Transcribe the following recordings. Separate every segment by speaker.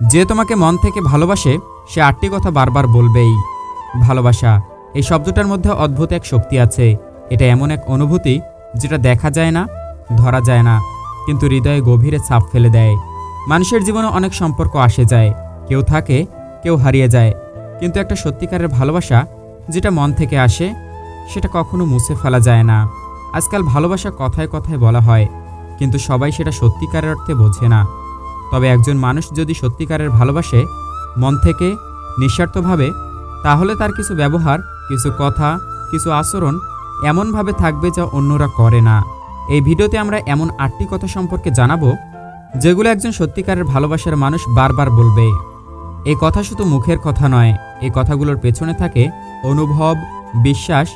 Speaker 1: যে তোমাকে মন থেকে ভালোবাসে, সে আটটি কথা বারবার বলবেই। ভালোবাসা, এই শব্দটার মধ্যে অদ্ভুত এক শক্তি আছে। এটা এমন এক অনুভূতি যেটা দেখা যায় না, ধরা যায় না, কিন্তু হৃদয়ে গভীরে ছাপ ফেলে দেয়। মানুষের জীবনে অনেক সম্পর্ক আসে যায়। কেউ থাকে, কেউ হারিয়ে যায়। কিন্তু একটা সত্যিকারের ভালোবাসা যেটা মন থেকে আসে, সেটা কখনো মুছে ফেলা যায় না। আজকাল ভালোবাসা কথায় কথায় বলা হয়, কিন্তু সবাই সেটা সত্যিকারের অর্থে বোঝে না। তবে একজন মানুষ যদি সত্যিকারের ভালোবাসে, মন থেকে নিঃস্বার্থভাবে, তাহলে তার কিছু ব্যবহার, কিছু কথা, কিছু আচরণ এমনভাবে থাকবে যা অন্যরা করে না। এই ভিডিওতে আমরা এমন আটটি কথা সম্পর্কে জানাব, যেগুলো একজন সত্যিকারের ভালোবাসার মানুষ বারবার বলবে। এই কথা শুধু মুখের কথা নয়, এই কথাগুলোর পেছনে থাকে অনুভব, বিশ্বাস,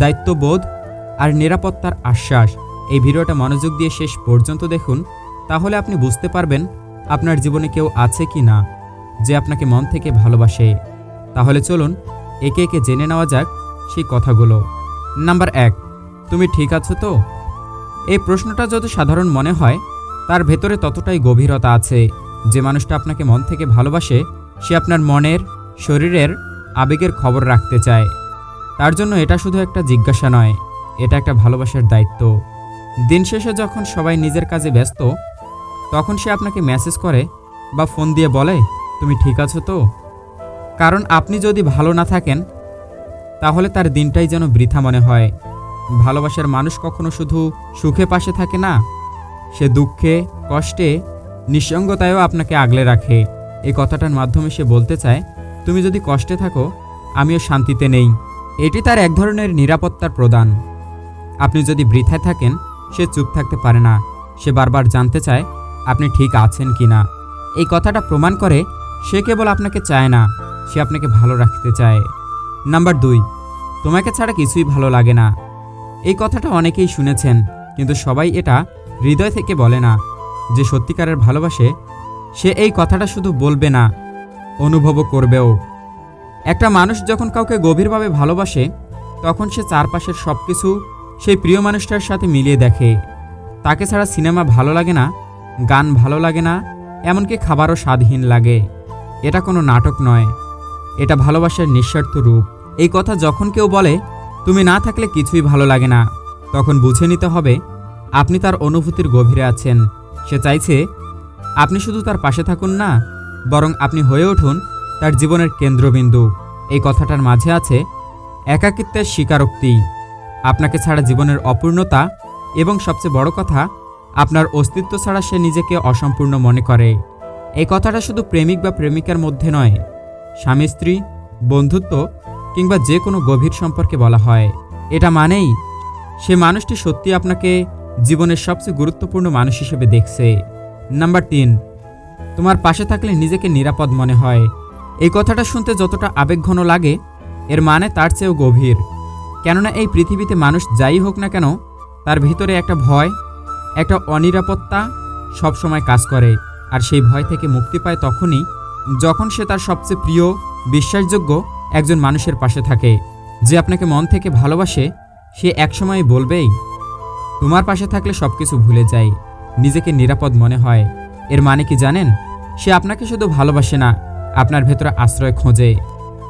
Speaker 1: দায়িত্ববোধ আর নিরাপত্তার আশ্বাস। এই ভিডিওটা মনোযোগ দিয়ে শেষ পর্যন্ত দেখুন, তাহলে আপনি বুঝতে পারবেন আপনার জীবনে কেউ আছে কি না যে আপনাকে মন থেকে ভালোবাসে? তাহলে চলুন, একে একে জেনে নেওয়া যাক সেই কথাগুলো। নাম্বার এক, তুমি ঠিক আছো তো? এই প্রশ্নটা যত সাধারণ মনে হয়, তার ভেতরে ততটাই গভীরতা আছে যে মানুষটা আপনাকে মন থেকে ভালোবাসে, সে আপনার মনের, শরীরের আবেগের খবর রাখতে চায়। তার জন্য এটা শুধু একটা জিজ্ঞাসা নয়, এটা একটা ভালোবাসার দায়িত্ব। দিন শেষে যখন সবাই নিজের কাজে ব্যস্ত তখন সে আপনাকে মেসেজ করে বা ফোন দিয়ে বলে, তুমি ঠিক আছো তো? কারণ আপনি যদি ভালো না থাকেন, তাহলে তার দিনটাই যেন বৃথা মনে হয়। ভালোবাসার মানুষ কখনো শুধু সুখে পাশে থাকে না, সে দুঃখে, কষ্টে, নিঃসঙ্গতায়ও আপনাকে আগলে রাখে। এই কথাটার মাধ্যমে সে বলতে চায়, তুমি যদি কষ্টে থাকো, আমিও শান্তিতে নেই। এটি তার এক ধরনের নিরাপত্তার প্রদান। আপনি যদি বৃথায় থাকেন, সে চুপ থাকতে পারে না। সে বারবার জানতে চায় আপনি ঠিক আছেন কি না? এই কথাটা প্রমাণ করে সে কেবল আপনাকে চায় না, সে আপনাকে ভালো রাখতে চায়। নাম্বার দুই, তোমাকে ছাড়া কিছুই ভালো লাগে না। এই কথাটা অনেকেই শুনেছেন, কিন্তু সবাই এটা হৃদয় থেকে বলে না যে সত্যিকারের ভালোবাসে সে এই কথাটা শুধু বলবে না, অনুভবও করবেও। একটা মানুষ যখন কাউকে গভীরভাবে ভালোবাসে, তখন সে চারপাশের সব কিছু সেই প্রিয় মানুষটার সাথে মিলিয়ে দেখে। তাকে ছাড়া সিনেমা ভালো লাগে না গান ভালো লাগে না, এমনকি খাবারও স্বাদহীন লাগে। এটা কোনো নাটক নয়, এটা ভালোবাসার নিঃস্বার্থ রূপ। এই কথা যখন কেউ বলে, তুমি না থাকলে কিছুই ভালো লাগে না, তখন বুঝে নিতে হবে, আপনি তার অনুভূতির গভীরে আছেন। সে চাইছে, আপনি শুধু তার পাশে থাকুন না, বরং আপনি হয়ে উঠুন তার জীবনের কেন্দ্রবিন্দু। এই কথাটার মাঝে আছে একাকিত্বের স্বীকারোক্তি। আপনাকে ছাড়া জীবনের অপূর্ণতা এবং সবচেয়ে বড় কথা আপনার অস্তিত্ব ছাড়া সে নিজেকে অসম্পূর্ণ মনে করে। এই কথাটা শুধু প্রেমিক বা প্রেমিকার মধ্যে নয়, স্বামী, স্ত্রী, বন্ধুত্ব কিংবা যে কোনো গভীর সম্পর্কে বলা হয়। এটা মানেই সে মানুষটি সত্যি আপনাকে জীবনের সবচেয়ে গুরুত্বপূর্ণ মানুষ হিসেবে দেখছে। নাম্বার তিন, তোমার পাশে থাকলে নিজেকে নিরাপদ মনে হয়। এই কথাটা শুনতে যতটা আবেগঘন লাগে, এর মানে তার চেয়েও গভীর। কেননা এই পৃথিবীতে মানুষ যাই হোক না কেন, তার ভিতরে একটা ভয় একটা অনিরাপত্তা সবসময় কাজ করে, আর সেই ভয় থেকে মুক্তি পায় তখনই যখন সে তার সবচেয়ে প্রিয়, বিশ্বাসযোগ্য একজন মানুষের পাশে থাকে। যে আপনাকে মন থেকে ভালোবাসে, সে একসময় বলবেই, তোমার পাশে থাকলে সব কিছু ভুলে যায় নিজেকে নিরাপদ মনে হয়। এর মানে কি জানেন? সে আপনাকে শুধু ভালোবাসে না, আপনার ভেতরে আশ্রয় খোঁজে।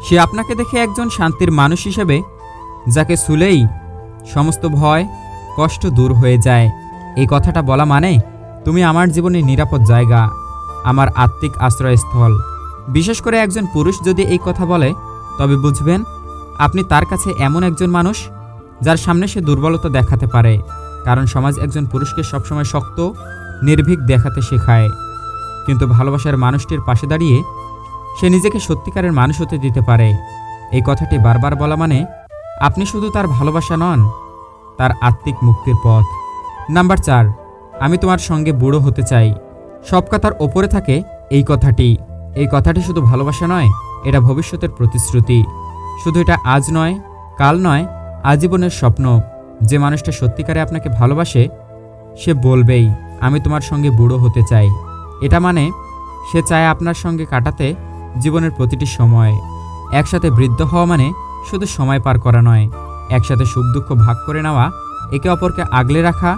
Speaker 1: সে আপনাকে দেখে একজন শান্তির মানুষ হিসেবে, যাকে শুলেই সমস্ত ভয়, কষ্ট দূর হয়ে যায়। এই কথাটা বলা মানে তুমি আমার জীবনে নিরাপদ জায়গা, আমার আত্মিক আশ্রয়স্থল। বিশেষ করে একজন পুরুষ যদি এই কথা বলে, তবে বুঝবেন আপনি তার কাছে এমন একজন মানুষ যার সামনে সে দুর্বলতা দেখাতে পারে, কারণ সমাজ একজন পুরুষকে সবসময় শক্ত, নির্ভীক দেখাতে শেখায়। কিন্তু ভালোবাসার মানুষটির পাশে দাঁড়িয়ে সে নিজেকে সত্যিকারের মানুষ হতে দিতে পারে। এই কথাটি বারবার বলা মানে আপনি শুধু তার ভালোবাসা নন, তার আত্মিক মুক্তির পথ। নাম্বার চার, আমি তোমার সঙ্গে বুড়ো হতে চাই। সব কথার ওপরে থাকে এই কথাটি। এই কথাটি শুধু ভালোবাসা নয়, এটা ভবিষ্যতের প্রতিশ্রুতি। শুধু এটা আজ নয়, কাল নয়, আজীবনের স্বপ্ন। যে মানুষটা সত্যিকারে আপনাকে ভালোবাসে, সে বলবেই, আমি তোমার সঙ্গে বুড়ো হতে চাই। এটা মানে সে চায় আপনার সঙ্গে কাটাতে জীবনের প্রতিটি সময়। একসাথে বৃদ্ধ হওয়া মানে শুধু সময় পার করা নয়, একসাথে সুখ দুঃখ ভাগ করে নেওয়া, একে অপরকে আগলে রাখা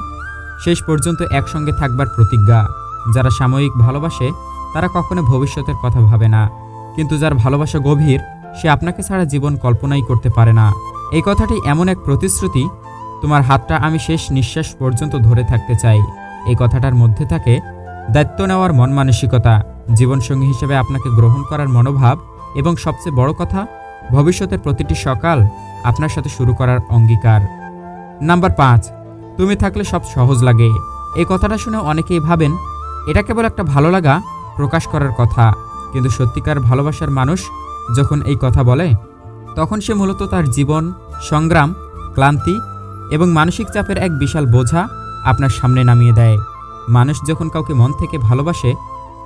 Speaker 1: শেষ পর্যন্ত একসঙ্গে থাকবার প্রতিজ্ঞা। যারা সাময়িক ভালোবাসে, তারা কখনো ভবিষ্যতের কথা ভাবে না। কিন্তু যার ভালোবাসা গভীর, সে আপনাকে ছাড়া জীবন কল্পনাই করতে পারে না। এই কথাটি এমন এক প্রতিশ্রুতি, তোমার হাতটা আমি শেষ নিঃশ্বাস পর্যন্ত ধরে থাকতে চাই। এই কথাটার মধ্যে থাকে দায়িত্ব নেওয়ার মন মানসিকতা। জীবনসঙ্গী হিসেবে আপনাকে গ্রহণ করার মনোভাব এবং সবচেয়ে বড় কথা, ভবিষ্যতের প্রতিটি সকাল আপনার সাথে শুরু করার অঙ্গীকার। নাম্বার পাঁচ তুমি থাকলে সব সহজ লাগে। এই কথাটা শুনে অনেকেই ভাবেন, এটা কেবল একটা ভালো লাগা, প্রকাশ করার কথা। কিন্তু সত্যিকার ভালোবাসার মানুষ যখন এই কথা বলে, তখন সে মূলত তার জীবন, সংগ্রাম, ক্লান্তি এবং মানসিক চাপের এক বিশাল বোঝা আপনার সামনে নামিয়ে দেয়। মানুষ যখন কাউকে মন থেকে ভালোবাসে,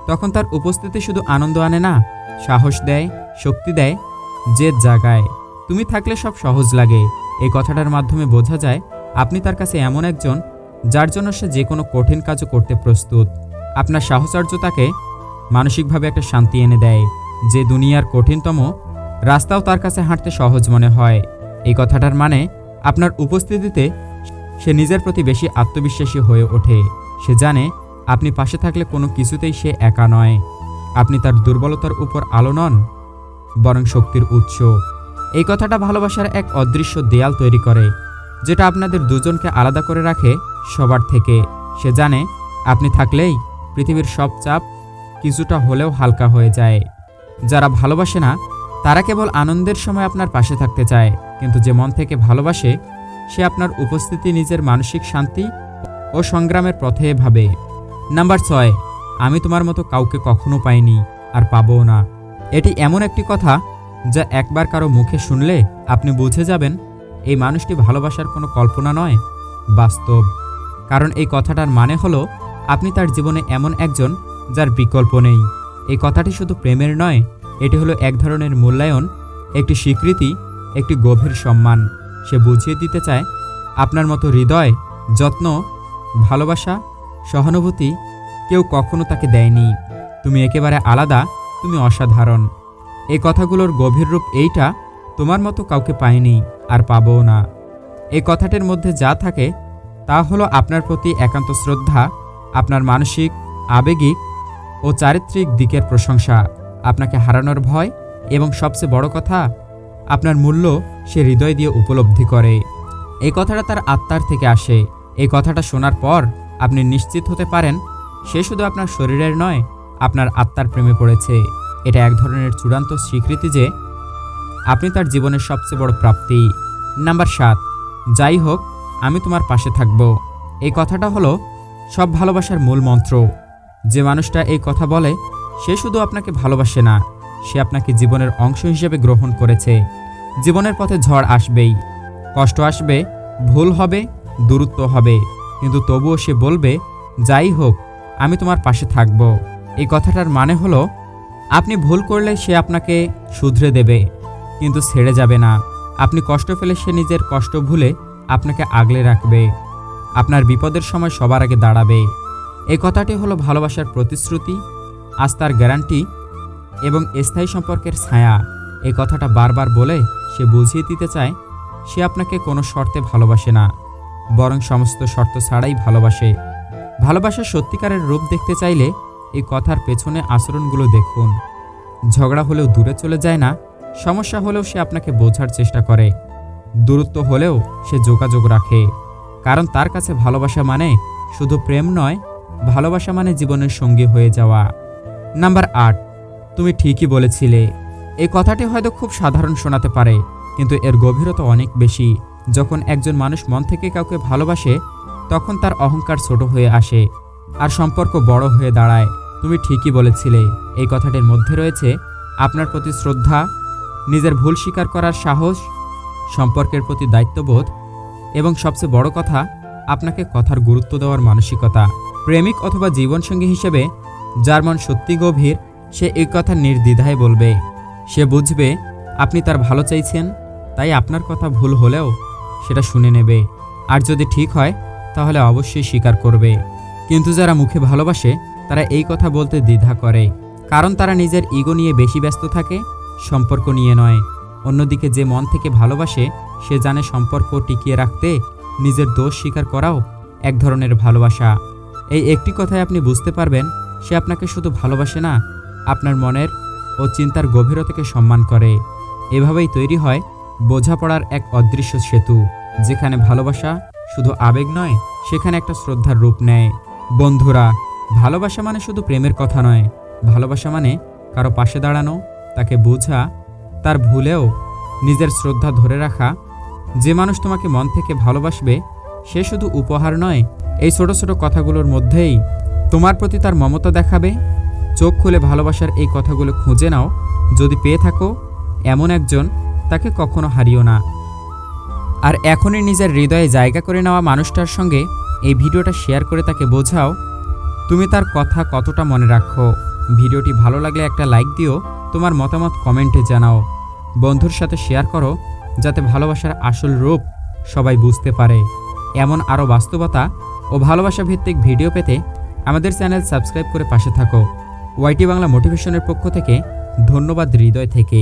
Speaker 1: তখন তার উপস্থিতি শুধু আনন্দ আনে না, সাহস দেয়, শক্তি দেয়, জেদ জাগায়। তুমি থাকলে সব সহজ লাগে। এই কথাটার মাধ্যমে বোঝা যায় আপনি তার কাছে এমন একজন যার জন্য সে যে কোনো কঠিন কাজও করতে প্রস্তুত। আপনার সাহচর্য তাকে মানসিকভাবে একটা শান্তি এনে দেয়, যে দুনিয়ার কঠিনতম রাস্তাও তার কাছে হাঁটতে সহজ মনে হয়। এই কথাটার মানে আপনার উপস্থিতিতে সে নিজের প্রতি বেশি আত্মবিশ্বাসী হয়ে ওঠে। সে জানে আপনি পাশে থাকলে কোনো কিছুতেই সে একা নয়। আপনি তার দুর্বলতার উপর আলো নন, বরং শক্তির উৎস। এই কথাটা ভালোবাসার এক অদৃশ্য দেয়াল তৈরি করে। যেটা আপনাদের দুজনকে আলাদা করে রাখে সবার থেকে। সে জানে, আপনি থাকলেই পৃথিবীর সব চাপ কিছুটা হলেও হালকা হয়ে যায়। যারা ভালোবাসে না, তারা কেবল আনন্দের সময় আপনার পাশে থাকতে চায়, কিন্তু যে মন থেকে ভালোবাসে, সে আপনার উপস্থিতি, নিজের মানসিক শান্তি ও সংগ্রামের পথে ভাবে। নাম্বার ছয়, আমি তোমার মতো কাউকে কখনো পাইনি আর পাবও না। এটি এমন একটি কথা যা একবার কারও মুখে শুনলে আপনি বুঝে যাবেন এই মানুষটি ভালোবাসার কোনো কল্পনা নয়? বাস্তব। কারণ এই কথাটার মানে হলো, আপনি তার জীবনে এমন একজন যার বিকল্প নেই। এই কথাটি শুধু প্রেমের নয়, এটি হলো এক ধরনের মূল্যায়ন, একটি স্বীকৃতি, একটি গভীর সম্মান। সে বুঝিয়ে দিতে চায়, আপনার মতো হৃদয়, যত্ন, ভালোবাসা, সহানুভূতি কেউ কখনো তাকে দেয়নি। তুমি একেবারে আলাদা, তুমি অসাধারণ। এই কথাগুলোর গভীর রূপ এইটা তোমার মতো কাউকে পায়নি আর পাবও না। এই কথাটির মধ্যে যা থাকে, তা হলো আপনার প্রতি একান্ত শ্রদ্ধা, আপনার মানসিক, আবেগিক ও চারিত্রিক দিকের প্রশংসা, আপনাকে হারানোর ভয় এবং সবচেয়ে বড় কথা, আপনার মূল্য সে হৃদয় দিয়ে উপলব্ধি করে। এই কথাটা তার আত্মার থেকে আসে। এই কথাটা শোনার পর আপনি নিশ্চিত হতে পারেন, সে শুধু আপনার শরীরের নয়, আপনার আত্মার প্রেমে পড়েছে। এটা এক ধরনের চূড়ান্ত স্বীকৃতি যে আপনি তার জীবনের সবচেয়ে বড় প্রাপ্তি। নাম্বার সাত, যাই হোক, আমি তোমার পাশে থাকব। এই কথাটা হলো সব ভালোবাসার মূল মন্ত্র। যে মানুষটা এই কথা বলে, সে শুধু আপনাকে ভালোবাসে না, সে আপনাকে জীবনের অংশ হিসেবে গ্রহণ করেছে। জীবনের পথে ঝড় আসবেই। কষ্ট আসবে, ভুল হবে, দূরত্ব হবে। কিন্তু তবুও সে বলবে, যাই হোক, আমি তোমার পাশে থাকব। এই কথাটার মানে হলো, আপনি ভুল করলে সে আপনাকে শুধরে দেবে। কিন্তু ছেড়ে যাবে না। আপনি কষ্ট পেলে সে নিজের কষ্ট ভুলে আপনাকে আগলে রাখবে। আপনার বিপদের সময় সবার আগে দাঁড়াবে। এই কথাটি হলো ভালোবাসার প্রতিশ্রুতি, আস্থার গ্যারান্টি এবং স্থায়ী সম্পর্কের ছায়া। এই কথাটা বারবার বলে সে বুঝিয়ে দিতে চায়, সে আপনাকে কোনো শর্তে ভালোবাসে না, বরং সমস্ত শর্ত ছাড়াই ভালোবাসে। ভালোবাসার সত্যিকারের রূপ দেখতে চাইলে এই কথার পেছনে আচরণগুলো দেখুন। ঝগড়া হলেও দূরে চলে যায় না সমস্যা হলেও সে আপনাকে বোঝার চেষ্টা করে। দূরত্ব হলেও সে যোগাযোগ রাখে। কারণ তার কাছে ভালোবাসা মানে শুধু প্রেম নয়, ভালোবাসা মানে জীবনের সঙ্গী হয়ে যাওয়া। নাম্বার আট, তুমি ঠিকই বলেছিলে। এই কথাটি হয়তো খুব সাধারণ শোনাতে পারে, কিন্তু এর গভীরতা অনেক বেশি। যখন একজন মানুষ মন থেকে কাউকে ভালোবাসে, তখন তার অহংকার ছোট হয়ে আসে আর সম্পর্ক বড় হয়ে দাঁড়ায়। তুমি ঠিকই বলেছিলে, এই কথাটির মধ্যে রয়েছে, আপনার প্রতি শ্রদ্ধা নিজের ভুল স্বীকার করার সাহস, সম্পর্কের প্রতি দায়িত্ববোধ এবং সবচেয়ে বড় কথা, আপনাকে কথার গুরুত্ব দেওয়ার মানসিকতা। প্রেমিক অথবা জীবনসঙ্গী হিসেবে, যার মন সত্যি গভীর, সে এই কথা নির্দ্বিধায় বলবে। সে বুঝবে, আপনি তার ভালো চাইছেন, তাই আপনার কথা ভুল হলেও সেটা শুনে নেবে। আর যদি ঠিক হয়, তাহলে অবশ্যই স্বীকার করবে। কিন্তু যারা মুখে ভালোবাসে, তারা এই কথা বলতে দ্বিধা করে। কারণ তারা নিজের ইগো নিয়ে বেশি ব্যস্ত থাকে সম্পর্ক নিয়ে নয়। অন্যদিকে যে মন থেকে ভালোবাসে, সে জানে সম্পর্ক টিকিয়ে রাখতে নিজের দোষ স্বীকার করাও এক ধরনের ভালোবাসা। এই একটি কথায় আপনি বুঝতে পারবেন, সে আপনাকে শুধু ভালোবাসে না, আপনার মনের ও চিন্তার গভীরতাকে সম্মান করে। এভাবেই তৈরি হয় বোঝাপড়ার এক অদৃশ্য সেতু, যেখানে ভালোবাসা শুধু আবেগ নয়, সেখানে একটা শ্রদ্ধার রূপ নেয়। বন্ধুরা, ভালোবাসা মানে শুধু প্রেমের কথা নয়। ভালোবাসা মানে কারও পাশে দাঁড়ানো তাকে বোঝা, তার ভুলেও নিজের শ্রদ্ধা ধরে রাখা, যে মানুষ তোমাকে মন থেকে ভালোবাসবে, সে শুধু উপহার নয়, এই ছোট ছোট কথাগুলোর মধ্যেই তোমার প্রতি তার মমতা দেখাবে। চোখ খুলে ভালোবাসার এই কথাগুলো খুঁজে নাও। যদি পেয়ে থাকো, এমন একজন তাকে কখনো হারিও না। আর এখনই নিজের হৃদয়ে জায়গা করে নেওয়া মানুষটার সঙ্গে এই ভিডিওটা শেয়ার করে তাকে বোঝাও। তুমি তার কথা কতটা মনে রাখো? ভিডিওটি ভালো লাগলে একটা লাইক দিও। তোমার মতামত কমেন্টে জানাও। বন্ধুর সাথে শেয়ার করো, যাতে ভালোবাসার আসল রূপ সবাই বুঝতে পারে। এমন আরও বাস্তবতা ও ভালোবাসা ভিত্তিক ভিডিও পেতে আমাদের চ্যানেল সাবস্ক্রাইব করে পাশে থাকো। ওয়াইটি বাংলা মোটিভেশনের পক্ষ থেকে ধন্যবাদ হৃদয় থেকে।